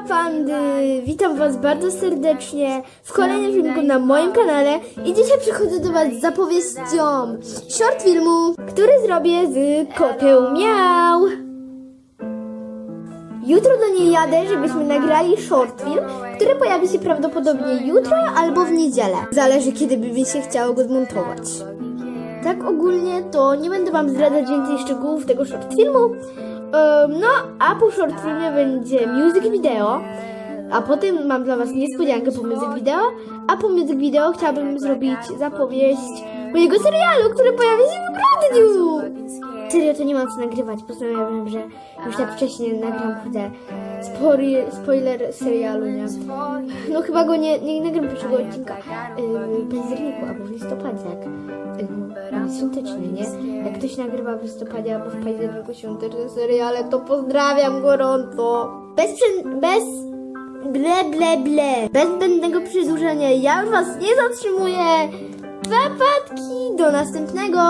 pandy! Witam Was bardzo serdecznie w kolejnym filmiku na moim kanale i dzisiaj przychodzę do Was z zapowiedzią short filmu, który zrobię z koteł miał. Jutro do niej jadę, żebyśmy nagrali short film, który pojawi się prawdopodobnie jutro albo w niedzielę. Zależy kiedy by mi się chciało go zmontować. Tak ogólnie to nie będę Wam zdradzać więcej szczegółów tego short filmu. No, a po short filmie będzie music video. A potem mam dla Was niespodziankę po music video. A po music video chciałabym zrobić zapowiedź mojego serialu, który pojawi się w grudniu. Serio, to nie mam co nagrywać. Postanowiłem, że już tak wcześniej nagram kurde spory, spoiler serialu, nie? No chyba go nie, nie nagram pierwszego odcinka w październiku albo w listopadzie, jak yy, świąteczny, nie? Jak ktoś nagrywa w listopadzie albo w październiku świąteczne seriale, to pozdrawiam gorąco. Bez, bez ble, ble, ble. Bez zbędnego przedłużenia. Ja już was nie zatrzymuję. Wypadki. Do następnego.